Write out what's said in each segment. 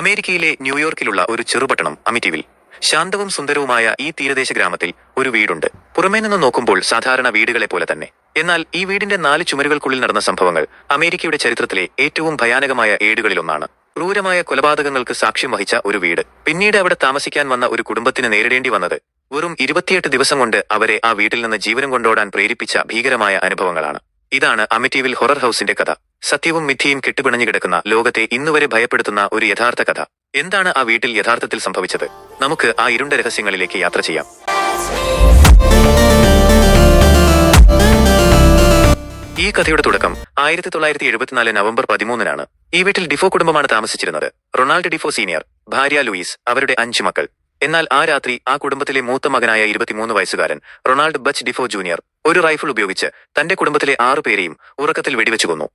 അമേരിക്കയിലെ ന്യൂയോർക്കിലുള്ള ഒരു ചെറുപട്ടണം അമിറ്റിവിൽ. ശാന്തവും സുന്ദരവുമായ ഈ തീരദേശ ഗ്രാമത്തിൽ ഒരു വീടുണ്ട്. പുറമേ നിന്ന് നോക്കുമ്പോൾ സാധാരണ വീടുകളെ പോലെ തന്നെ. എന്നാൽ ഈ വീടിന്റെ നാല് ചുമരുകൾക്കുള്ളിൽ നടന്ന സംഭവങ്ങൾ അമേരിക്കയുടെ ചരിത്രത്തിലെ ഏറ്റവും ഭയാനകമായ ഏടുകളിലൊന്നാണ്. ക്രൂരമായ കൊലപാതകങ്ങൾക്ക് സാക്ഷ്യം വഹിച്ച ഒരു വീട്. പിന്നീട് അവിടെ താമസിക്കാൻ വന്ന ഒരു കുടുംബത്തിന് നേരിടേണ്ടി വന്നത് വെറും ഇരുപത്തിയെട്ട് ദിവസം കൊണ്ട് അവരെ ആ വീട്ടിൽ നിന്ന് ജീവനം കൊണ്ടോടാൻ പ്രേരിപ്പിച്ച ഭീകരമായ അനുഭവങ്ങളാണ്. ഇതാണ് അമിറ്റീവിൽ ഹൊറർ ഹൌസിന്റെ കഥ. സത്യവും മിഥ്യയും കെട്ടുപിണഞ്ഞു കിടക്കുന്ന ലോകത്തെ ഇന്നുവരെ ഭയപ്പെടുത്തുന്ന ഒരു യഥാർത്ഥ കഥ. എന്താണ് ആ വീട്ടിൽ യഥാർത്ഥത്തിൽ സംഭവിച്ചത്? നമുക്ക് ആ ഇരുണ്ട രഹസ്യങ്ങളിലേക്ക് യാത്ര ചെയ്യാം. ഈ കഥയുടെ തുടക്കം ആയിരത്തി തൊള്ളായിരത്തി എഴുപത്തിനാല് നവംബർ പതിമൂന്നിനാണ്. ഈ വീട്ടിൽ ഡിഫോ കുടുംബമാണ് താമസിച്ചിരുന്നത്. റൊണാൾഡ് ഡിഫോ സീനിയർ ഭാര്യ ലൂയിസ് അവരുടെ അഞ്ച് മക്കൾ. എന്നാൽ ആ രാത്രി ആ കുടുംബത്തിലെ മൂത്ത മകനായ ഇരുപത്തിമൂന്ന് വയസ്സുകാരൻ റൊണാൾഡ് ബച്ച് ഡിഫോ ജൂനിയർ ഒരു റൈഫിൾ ഉപയോഗിച്ച് തന്റെ കുടുംബത്തിലെ ആറു പേരെയും ഉറക്കത്തിൽ വെടിവെച്ചു കൊന്നു.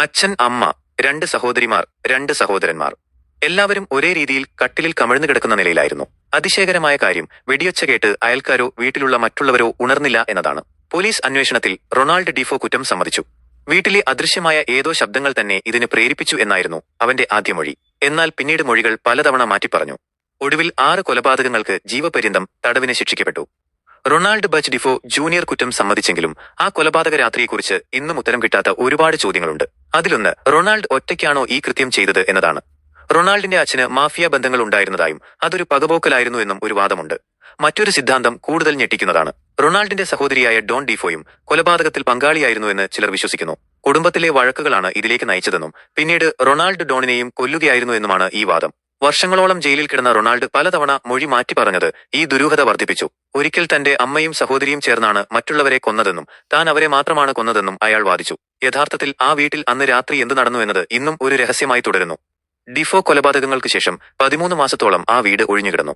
അച്ഛൻ അമ്മ രണ്ട് സഹോദരിമാർ രണ്ട് സഹോദരന്മാർ. എല്ലാവരും ഒരേ രീതിയിൽ കട്ടിലിൽ കമിഴ്ന്നു കിടക്കുന്ന നിലയിലായിരുന്നു. അതിശയകരമായ കാര്യം വെടിയൊച്ച കേട്ട് അയൽക്കാരോ വീട്ടിലുള്ള മറ്റുള്ളവരോ ഉണർന്നില്ല എന്നതാണ്. പോലീസ് അന്വേഷണത്തിൽ റൊണാൾഡ് ഡിഫോ കുറ്റം സമ്മതിച്ചു. വീട്ടിലെ അദൃശ്യമായ ഏതോ ശബ്ദങ്ങൾ തന്നെ ഇതിന് പ്രേരിപ്പിച്ചു എന്നായിരുന്നു അവന്റെ ആദ്യ മൊഴി. എന്നാൽ പിന്നീട് മൊഴികൾ പലതവണ മാറ്റിപ്പറഞ്ഞു. ഒടുവിൽ ആറ് കൊലപാതകങ്ങൾക്ക് ജീവപര്യന്തം തടവിന് ശിക്ഷിക്കപ്പെട്ടു. റൊണാൾഡ് ബച്ച് ഡിഫോ ജൂനിയർ കുറ്റം സമ്മതിച്ചെങ്കിലും ആ കൊലപാതക രാത്രിയെക്കുറിച്ച് ഇന്നും ഉത്തരം കിട്ടാത്ത ഒരുപാട് ചോദ്യങ്ങളുണ്ട്. അതിലൊന്ന് റൊണാൾഡ് ഒറ്റയ്ക്കാണോ ഈ കൃത്യം ചെയ്തത് എന്നതാണ്. റൊണാൾഡിന്റെ അച്ഛന് മാഫിയ ബന്ധങ്ങൾ ഉണ്ടായിരുന്നതായും അതൊരു പകപോക്കലായിരുന്നു എന്നും ഒരു വാദമുണ്ട്. മറ്റൊരു സിദ്ധാന്തം കൂടുതൽ ഞെട്ടിക്കുന്നതാണ്. റൊണാൾഡിന്റെ സഹോദരിയായ ഡോൺ ഡിഫോയും കൊലപാതകത്തിൽ പങ്കാളിയായിരുന്നു എന്ന് ചിലർ വിശ്വസിക്കുന്നു. കുടുംബത്തിലെ വഴക്കുകളാണ് ഇതിലേക്ക് നയിച്ചതെന്നും പിന്നീട് റൊണാൾഡ് ഡോണിനെയും കൊല്ലുകയായിരുന്നു എന്നുമാണ് ഈ വാദം. വർഷങ്ങളോളം ജയിലിൽ കിടന്ന റൊണാൾഡ് പലതവണ മൊഴി മാറ്റി പറഞ്ഞത് ഈ ദുരൂഹത വർദ്ധിപ്പിച്ചു. ഒരിക്കൽ തന്റെ അമ്മയും സഹോദരിയും ചേർന്നാണ് മറ്റുള്ളവരെ കൊന്നതെന്നും താൻ അവരെ മാത്രമാണ് കൊന്നതെന്നും അയാൾ വാദിച്ചു. യഥാർത്ഥത്തിൽ ആ വീട്ടിൽ അന്ന് രാത്രി എന്ത് നടന്നു എന്നത് ഇന്നും ഒരു രഹസ്യമായി തുടരുന്നു. ഡിഫോ കൊലപാതകങ്ങൾക്ക് ശേഷം പതിമൂന്ന് മാസത്തോളം ആ വീട് ഒഴിഞ്ഞുകിടന്നു.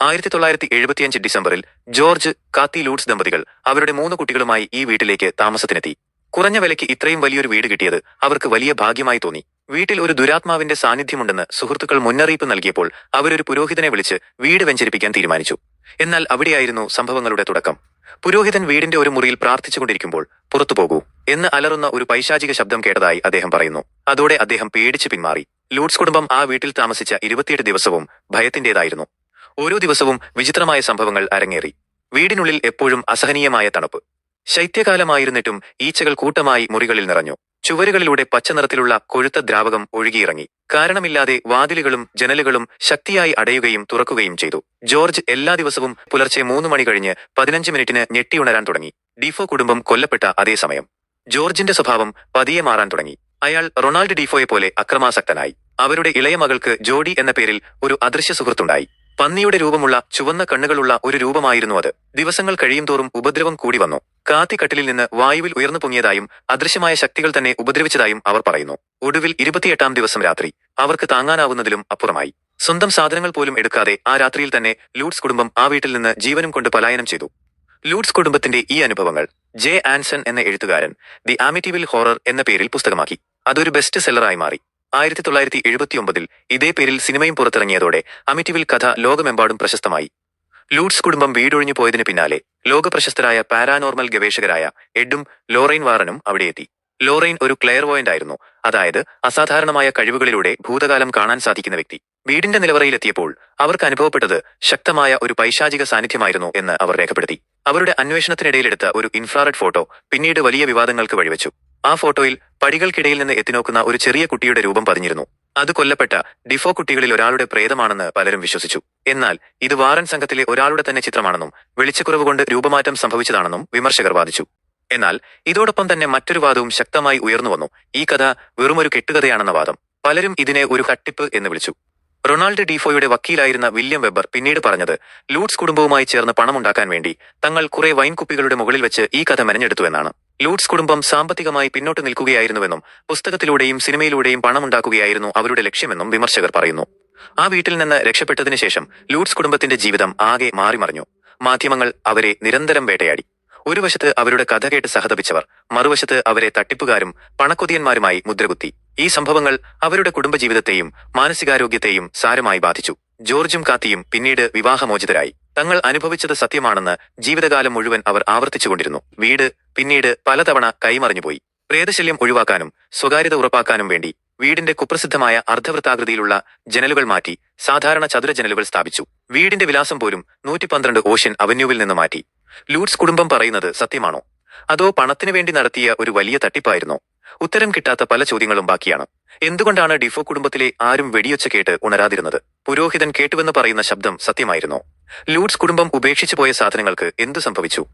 ആയിരത്തി തൊള്ളായിരത്തി എഴുപത്തിയഞ്ച് ഡിസംബറിൽ ജോർജ് കാത്തി ലൂട്സ് ദമ്പതികൾ അവരുടെ മൂന്ന് കുട്ടികളുമായി ഈ വീട്ടിലേക്ക് താമസത്തിനെത്തി. കുറഞ്ഞ വിലയ്ക്ക് ഇത്രയും വലിയൊരു വീട് കിട്ടിയത് അവർക്ക് വലിയ ഭാഗ്യമായി തോന്നി. വീട്ടിൽ ഒരു ദുരാത്മാവിന്റെ സാന്നിധ്യമുണ്ടെന്ന് സുഹൃത്തുക്കൾ മുന്നറിയിപ്പ് നൽകിയപ്പോൾ അവരൊരു പുരോഹിതനെ വിളിച്ച് വീട് വെഞ്ചരിപ്പിക്കാൻ തീരുമാനിച്ചു. എന്നാൽ അവിടെയായിരുന്നു സംഭവങ്ങളുടെ തുടക്കം. പുരോഹിതൻ വീടിന്റെ ഒരു മുറിയിൽ പ്രാർത്ഥിച്ചുകൊണ്ടിരിക്കുമ്പോൾ പുറത്തു പോകൂ എന്ന് അലറുന്ന ഒരു പൈശാചിക ശബ്ദം കേട്ടതായി അദ്ദേഹം പറയുന്നു. അതോടെ അദ്ദേഹം പേടിച്ചു പിന്മാറി. ലൂട്സ് കുടുംബം ആ വീട്ടിൽ താമസിച്ച ഇരുപത്തിയെട്ട് ദിവസവും ഭയത്തിന്റേതായിരുന്നു. ഓരോ ദിവസവും വിചിത്രമായ സംഭവങ്ങൾ അരങ്ങേറി. വീടിനുള്ളിൽ എപ്പോഴും അസഹനീയമായ തണുപ്പ്. ശൈത്യകാലമായിരുന്നിട്ടും ഈച്ചകൾ കൂട്ടമായി മുറികളിൽ നിറഞ്ഞു. ചുവരുകളിലൂടെ പച്ച നിറത്തിലുള്ള കൊഴുത്ത ദ്രാവകം ഒഴുകിയിറങ്ങി. കാരണമില്ലാതെ വാതിലുകളും ജനലുകളും ശക്തിയായി അടയുകയും തുറക്കുകയും ചെയ്തു. ജോർജ് എല്ലാ ദിവസവും പുലർച്ചെ മൂന്ന് മണി കഴിഞ്ഞ് പതിനഞ്ച് മിനിറ്റിന് ഞെട്ടിയുണരാൻ തുടങ്ങി. ഡിഫോ കുടുംബം കൊല്ലപ്പെട്ട അതേസമയം ജോർജിന്റെ സ്വഭാവം പതിയെ മാറാൻ തുടങ്ങി. അയാൾ റൊണാൾഡ് ഡിഫോയെ പോലെ അക്രമാസക്തനായി. അവരുടെ ഇളയ മകൾക്ക് ജോഡി എന്ന പേരിൽ ഒരു അദൃശ്യ സുഹൃത്തുണ്ടായി. പന്നിയുടെ രൂപമുള്ള ചുവന്ന കണ്ണുകളുള്ള ഒരു രൂപമായിരുന്നു അത്. ദിവസങ്ങൾ കഴിയും തോറും ഉപദ്രവം കൂടി വന്നു. കാത്തിക്കട്ടിലിൽ നിന്ന് വായുവിൽ ഉയർന്നു പൊങ്ങിയതായും അദൃശ്യമായ ശക്തികൾ തന്നെ ഉപദ്രവിച്ചതായും അവർ പറയുന്നു. ഒടുവിൽ ഇരുപത്തിയെട്ടാം ദിവസം രാത്രി. അവർക്ക് താങ്ങാനാവുന്നതിലും അപ്പുറമായി. സ്വന്തം സാധനങ്ങൾ പോലും എടുക്കാതെ ആ രാത്രിയിൽ തന്നെ ലൂട്സ് കുടുംബം ആ വീട്ടിൽ നിന്ന് ജീവനും കൊണ്ട് പലായനം ചെയ്തു. ലൂട്സ് കുടുംബത്തിന്റെ ഈ അനുഭവങ്ങൾ ജെ ആൻസൺ എന്ന എഴുത്തുകാരൻ ദി ആമിറ്റിവിൽ ഹോറർ എന്ന പേരിൽ പുസ്തകമാക്കി. അതൊരു ബെസ്റ്റ് സെല്ലറായി മാറി. ആയിരത്തി തൊള്ളായിരത്തി എഴുപത്തിയൊമ്പതിൽ ഇതേ പേരിൽ സിനിമയും പുറത്തിറങ്ങിയതോടെ അമിറ്റിവിൽ കഥ ലോകമെമ്പാടും പ്രശസ്തമായി. ലൂട്സ് കുടുംബം വീടൊഴിഞ്ഞു പോയതിന് പിന്നാലെ ലോകപ്രശസ്തരായ പാരാനോർമൽ ഗവേഷകരായ എഡും ലോറൈൻ വാറനും അവിടെയെത്തി. ലോറൈൻ ഒരു ക്ലെയർവോയന്റ് ആയിരുന്നു. അതായത് അസാധാരണമായ കഴിവുകളിലൂടെ ഭൂതകാലം കാണാൻ സാധിക്കുന്ന വ്യക്തി. വീടിന്റെ നിലവറയിലെത്തിയപ്പോൾ അവർക്ക് അനുഭവപ്പെട്ടത് ശക്തമായ ഒരു പൈശാചിക സാന്നിധ്യമായിരുന്നു എന്ന് അവർ രേഖപ്പെടുത്തി. അവരുടെ അന്വേഷണത്തിനിടയിലെടുത്ത ഒരു ഇൻഫ്രാറെഡ് ഫോട്ടോ പിന്നീട് വലിയ വിവാദങ്ങൾക്ക് വഴിവെച്ചു. ആ ഫോട്ടോയിൽ പടികൾക്കിടയിൽ നിന്ന് എത്തിനോക്കുന്ന ഒരു ചെറിയ കുട്ടിയുടെ രൂപം പതിഞ്ഞിരുന്നു. അത് കൊല്ലപ്പെട്ട ഡിഫോ കുട്ടികളിൽ ഒരാളുടെ പ്രേതമാണെന്ന് പലരും വിശ്വസിച്ചു. എന്നാൽ ഇത് വാറൻ സംഘത്തിലെ ഒരാളുടെ തന്നെ ചിത്രമാണെന്നും വെളിച്ചക്കുറവ് കൊണ്ട് രൂപമാറ്റം സംഭവിച്ചതാണെന്നും വിമർശകർ വാദിച്ചു. എന്നാൽ ഇതോടൊപ്പം തന്നെ മറ്റൊരു വാദവും ശക്തമായി ഉയർന്നു വന്നു. ഈ കഥ വെറുമൊരു കെട്ടുകഥയാണെന്ന വാദം. പലരും ഇതിനെ ഒരു കട്ടിപ്പ് എന്ന് വിളിച്ചു. റൊണാൾഡ് ഡിഫോയുടെ വക്കീലായിരുന്ന വില്യം വെബർ പിന്നീട് പറഞ്ഞത് ലൂട്സ് കുടുംബവുമായി ചേർന്ന് പണമുണ്ടാക്കാൻ വേണ്ടി തങ്ങൾ കുറെ വൈൻകുപ്പികളുടെ മുകളിൽ വെച്ച് ഈ കഥ മെനഞ്ഞെടുത്തു ലൂട്സ് കുടുംബം സാമ്പത്തികമായി പിന്നോട്ട് നിൽക്കുകയായിരുന്നുവെന്നും പുസ്തകത്തിലൂടെയും സിനിമയിലൂടെയും പണമുണ്ടാക്കുകയായിരുന്നു അവരുടെ ലക്ഷ്യമെന്നും വിമർശകർ പറയുന്നു. ആ വീട്ടിൽ നിന്ന് രക്ഷപ്പെട്ടതിനു ശേഷം ലൂട്ട്സ് കുടുംബത്തിന്റെ ജീവിതം ആകെ മാറിമറിഞ്ഞു. മാധ്യമങ്ങൾ അവരെ നിരന്തരം വേട്ടയാടി. ഒരു വശത്ത് അവരുടെ കഥ കേട്ട് സഹതപിച്ചവർ മറുവശത്ത് അവരെ തട്ടിപ്പുകാരും പണക്കൊതിയന്മാരുമായി മുദ്രകുത്തി. ഈ സംഭവങ്ങൾ അവരുടെ കുടുംബജീവിതത്തെയും മാനസികാരോഗ്യത്തെയും സാരമായി ബാധിച്ചു. ജോർജും കാത്തിയും പിന്നീട് വിവാഹമോചിതരായി. തങ്ങൾ അനുഭവിച്ചത് സത്യമാണെന്ന് ജീവിതകാലം മുഴുവൻ അവർ ആവർത്തിച്ചുകൊണ്ടിരുന്നു. വീട് പിന്നീട് പലതവണ കൈമറിഞ്ഞുപോയി. പ്രേതശല്യം ഒഴിവാക്കാനും സ്വകാര്യത ഉറപ്പാക്കാനും വേണ്ടി വീടിന്റെ കുപ്രസിദ്ധമായ അർദ്ധവൃത്താകൃതിയിലുള്ള ജനലുകൾ മാറ്റി സാധാരണ ചതുര ജനലുകൾ സ്ഥാപിച്ചു. വീടിന്റെ വിലാസം പോലും നൂറ്റി പന്ത്രണ്ട് ഓഷ്യൻ അവന്യൂവിൽ നിന്ന് മാറ്റി. ലൂട്സ് കുടുംബം പറയുന്നത് സത്യമാണോ? അതോ പണത്തിനു വേണ്ടി നടത്തിയ ഒരു വലിയ തട്ടിപ്പായിരുന്നോ? ഉത്തരം കിട്ടാത്ത പല ചോദ്യങ്ങളും ബാക്കിയാണ്. എന്തുകൊണ്ടാണ് ഡിഫോ കുടുംബത്തിലെ ആരും വെടിയൊച്ച കേട്ട് ഉണരാതിരുന്നത്? പുരോഹിതൻ കേട്ടുവെന്ന് പറയുന്ന ശബ്ദം സത്യമായിരുന്നു. ലൂഡ്സ് കുടുംബം ഉപേക്ഷിച്ചു പോയ സാധനങ്ങൾക്ക് എന്തു സംഭവിച്ചു?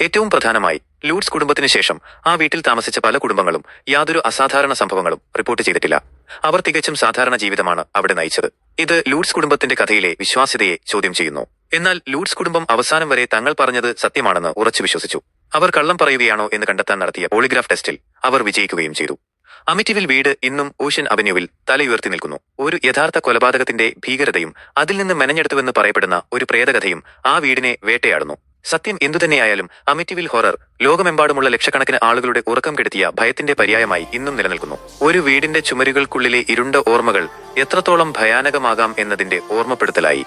ഏറ്റവും പ്രധാനമായി ലൂഡ്സ് കുടുംബത്തിന് ശേഷം ആ വീട്ടിൽ താമസിച്ച പല കുടുംബങ്ങളും യാതൊരു അസാധാരണ സംഭവങ്ങളും റിപ്പോർട്ട് ചെയ്തിട്ടില്ല. അവർ തികച്ചും സാധാരണ ജീവിതമാണ് അവിടെ നയിച്ചത്. ഇത് ലൂഡ്സ് കുടുംബത്തിന്റെ കഥയിലെ വിശ്വാസ്യതയെ ചോദ്യം ചെയ്യുന്നു. എന്നാൽ ലൂഡ്സ് കുടുംബം അവസാനം വരെ തങ്ങൾ പറഞ്ഞത് സത്യമാണെന്ന് ഉറച്ചു വിശ്വസിച്ചു. അവർ കള്ളം പറയുകയാണോ എന്ന് കണ്ടെത്താൻ നടത്തിയ പോളിഗ്രാഫ് ടെസ്റ്റിൽ അവർ വിജയിക്കുകയും ചെയ്തു. അമിറ്റിവിൽ വീട് ഇന്നും ഓഷ്യൻ അവന്യൂവിൽ തലയുയർത്തി നിൽക്കുന്നു. ഒരു യഥാർത്ഥ കൊലപാതകത്തിന്റെ ഭീകരതയും അതിൽ നിന്ന് മെനഞ്ഞെടുത്തുവെന്ന് പറയപ്പെടുന്ന ഒരു പ്രേതകഥയും ആ വീടിനെ വേട്ടയാടുന്നു. സത്യം എന്തുതന്നെയായാലും അമിറ്റിവിൽ ഹൊറർ ലോകമെമ്പാടുമുള്ള ലക്ഷക്കണക്കിന് ആളുകളുടെ ഉറക്കം കെടുത്തിയ ഭയത്തിന്റെ പര്യായമായി ഇന്നും നിലനിൽക്കുന്നു. ഒരു വീടിന്റെ ചുമരുകൾക്കുള്ളിലെ ഇരുണ്ട ഓർമ്മകൾ എത്രത്തോളം ഭയാനകമാകാം എന്നതിന്റെ ഓർമ്മപ്പെടുത്തലായി.